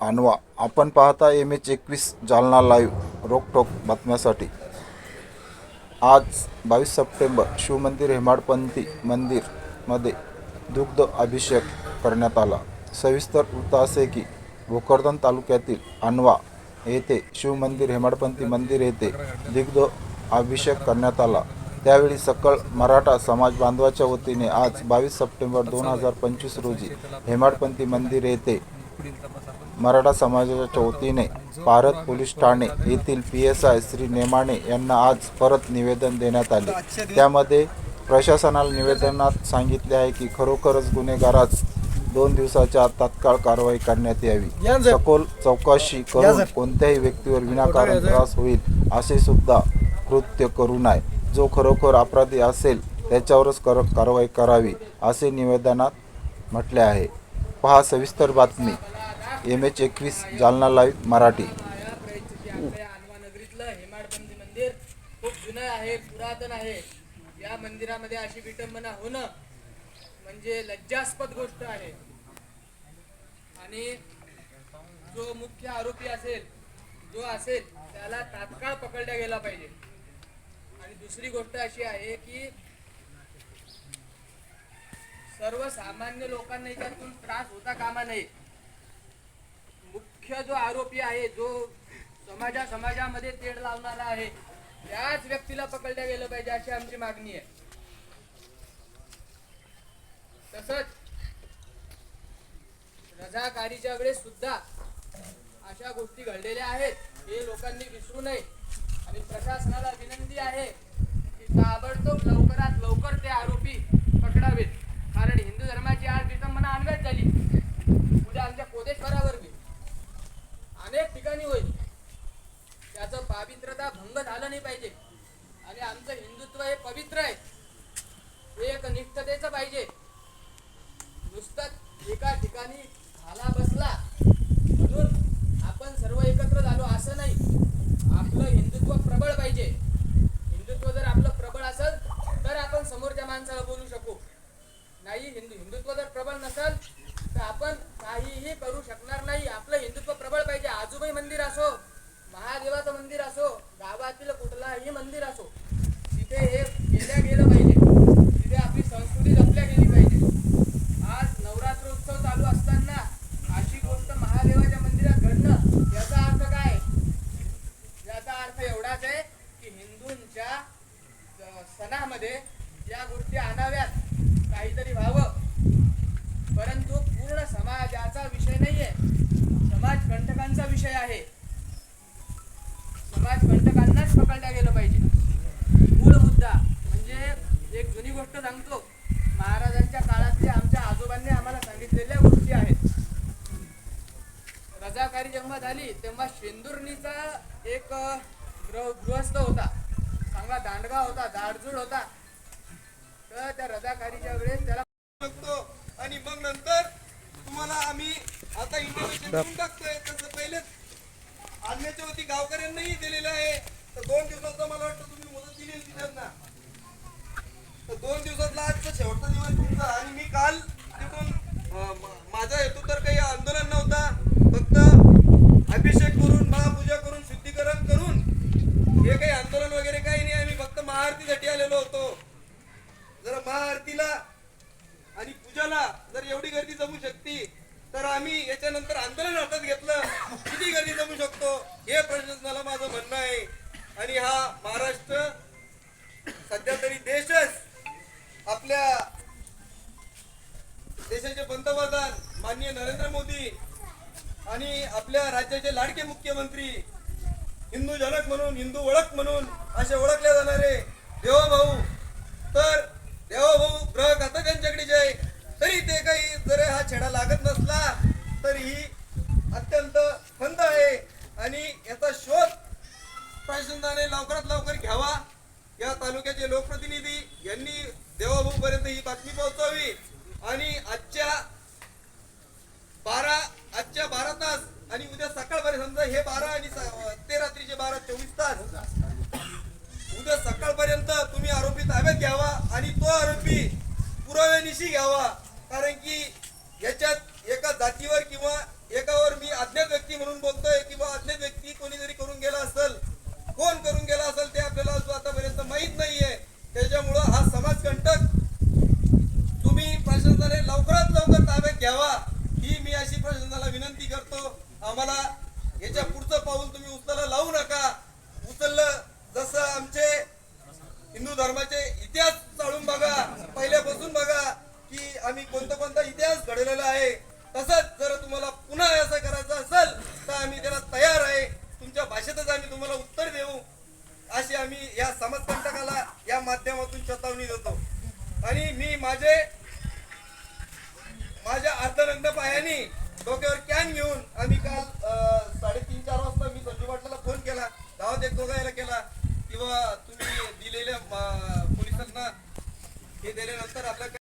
आणवा. आपण पाहता M H एकवीस जालना लाईव्ह रोकटोक बातम्यासाठी. आज बावीस सप्टेंबर शिवमंदिर हेमाडपंथी मंदिरमध्ये दुग्ध अभिषेक करण्यात आला. सविस्तर वृत्त असे की भोकरदन तालुक्यातील आणवा येथे शिवमंदिर हेमाडपंथी मंदिर येथे दुग्ध अभिषेक करण्यात आला. त्यावेळी सकळ मराठा समाज बांधवाच्या वतीने आज बावीस सप्टेंबर दोन हजार पंचवीस रोजी हेमाडपंथी मंदिर येथे मराठा समाजाच्या वतीने पारत पोलीस ठाणे येथील P S I Shri Nemane यांना आज परत निवेदन देण्यात आले. त्यामध्ये प्रशासनाला निवेदनात सांगितले आहे की खरोखरच गुन्हेगारास दोन दिवसाच्या आत तात्काळ कारवाई करण्यात यावी. सखोल चौकशी करून कोणत्याही व्यक्तीवर विनाकारण त्रास होईल असे सुद्धा कृत्य करू नये. जो खरोखर अपराधी असेल त्याच्यावरच कर कारवाई करावी असे निवेदनात म्हटले आहे. पहा सविस्तर बातमी. एम एच एकवीस जालना लाईव्ह मराठी. आणवा नगरीतलं मंदिर खूप जुनं आहे पुरातन आहे. या मंदिरामध्ये अशी विटंबना होणं म्हणजे लज्जास्पद गोष्ट आहे. आणि जो मुख्य आरोपी असेल जो असेल त्याला तात्काळ पकडला गेला पाहिजे. आणि दुसरी गोष्ट अशी आहे की सर्वसामान्य लोकांना याच्यातून त्रास होता कामा नये. मुख्य जो आरोपी आहे जो समाजा समाजामध्ये तेढ लावणारा आहे त्याच व्यक्तीला पकडल्या गेलं पाहिजे अशी आमची मागणी आहे. तसंच रजाकारीच्या वेळेस सुद्धा अशा गोष्टी घडलेल्या आहेत हे लोकांनी विसरू नये. आणि प्रशासनाला विनंती आहे की ताबडतोब लवकरात लवकर ते आरोपी पकडावेत. कारण हिंदू धर्माची आज विटंबना अन्वयच झाली. उद्या आमच्या कोदेश्वरावर बी. अनेक ठिकाणी होईल. त्याचं पावित्र्यता भंग झालं नाही पाहिजे. आणि आमचं हिंदुत्व हे पवित्र आहे. हे एक निष्ठतेचं पाहिजे. नुसतं एका ठिकाणी झाला बसला म्हणून आपण सर्व एकत्र झालो असं नाही. आपलं हिंदुत्व प्रबळ पाहिजे. हिंदुत्व जर आपलं प्रबळ असेल तर आपण समोरच्या माणसाला बोलू शकू. नाही हिंदू हिंदुत्व जर प्रबळ नसेल तर आपण काहीही करू शकणार नाही. आपलं हिंदुत्व प्रबळ पाहिजे. आजूबाई मंदिर असो महादेवाचं मंदिर असो गावातील कुठलाही मंदिर असो तिथे हे केल्या गेलं पाहिजे. तिथे आपली संस्कृती जपल्या गेली पाहिजे. आज नवरात्र उत्सव चालू असताना अशी गोष्ट महादेवाच्या मंदिरात घडणं याचा अर्थ काय? याचा अर्थ एवढाच आहे की हिंदूंच्या सणामध्ये या गोष्टी आणाव्यात काहीतरी व्हावं परंतु पूर्ण समाजाचा विषय नाहीये समाज कंटकांचा विषय आहे. समाज कंटकांनाच पकडल्या गेलं पाहिजे. मूळ मुद्दा म्हणजे एक जुनी गोष्ट सांगतो. महाराजांच्या काळातल्या आमच्या आजोबांनी आम्हाला सांगितलेल्या गोष्टी आहेत. रजाकारी जेव्हा झाली तेव्हा शेंदुर्णीचा एक गृह गृहस्थ होता. चांगला दांडगा होता दाडजूड होता. तर त्या रजाकारीच्या वेळेस त्याला आणि मग नंतर तुम्हाला आम्ही आता इंटरव्ह्यू देऊन टाकतोय. तसं पहिलेच आणण्याच्या वरती गावकऱ्यांनाही दिलेलं आहे. तर दोन दिवसाचा मला वाटतं तुम्ही मुदत दिली होती त्यांना तर दोन दिवसातला आजचा शेवटचा दिवस तुमचा आणि मी काल हा महाराष्ट्र सध्या तरी देशच आपल्या देशाचे पंतप्रधान माननीय नरेंद्र मोदी आणि आपल्या राज्याचे लाडके मुख्यमंत्री हिंदू जनक म्हणून हिंदू ओळख म्हणून असे ओळखले जाणारे देवाभाऊ. तर देवाभाऊ ग्रह घातक यांच्याकडे जे आहे तरी ते काही जर हा छेडा लागत नसला तर ही अत्यंत खंत आहे आणि याचा शोध प्रशासनाने लवकरात लवकर घ्यावा या तालुक्याचे लोकप्रतिनिधी यांनी देवाभाऊ पर्यंत ही बातमी पोहोचवावी आणि आजच्या बारा आजच्या बारा तास आणि उद्या सकाळपर्यंत समजा हे बारा आणि स- ते रात्रीचे बारा चोवीस तास. उद्या सकाळपर्यंत तुम्ही आरोपी ताब्यात घ्यावा आणि तो आरोपी पुराव्यानिशी घ्यावा. कारण की याच्यात एका जातीवर किंवा एकावर मी अज्ञात म्हणून बोलतोय किंवा अज्ञात व्यक्ती कोणीतरी करून गेला असेल कोण करून गेला असेल ते आपल्याला अजून आतापर्यंत माहीत नाहीये. त्याच्यामुळं हा समाजकंटक तुम्ही प्रशासनाने लवकरात लवकर ताब्यात घ्यावा. ही मी अशी प्रशासनाला विनंती करतो. आम्हाला याच्या पुढचं पाऊल तुम्ही उचलायला लावू नका. उचललं जसं आमचे हिंदू धर्माचे इतिहास चालून बघा. पहिल्यापासून बघा की आम्ही कोणता कोणता इतिहास घडलेला आहे. तसंच जर तुम्हाला पुन्हा असं करायचं असेल तर आम्ही त्याला तयार आहे. तुमच्या भाषेतच आम्ही तुम्हाला उत्तर देऊ. अशी आम्ही या समाजकंटकाला या माध्यमातून चेतावणी देतो. आणि मी माझे माझ्या अर्धनंद पायानी डोक्यावर कॅन घेऊन आम्ही काल किंवा तुम्ही दिलेल्या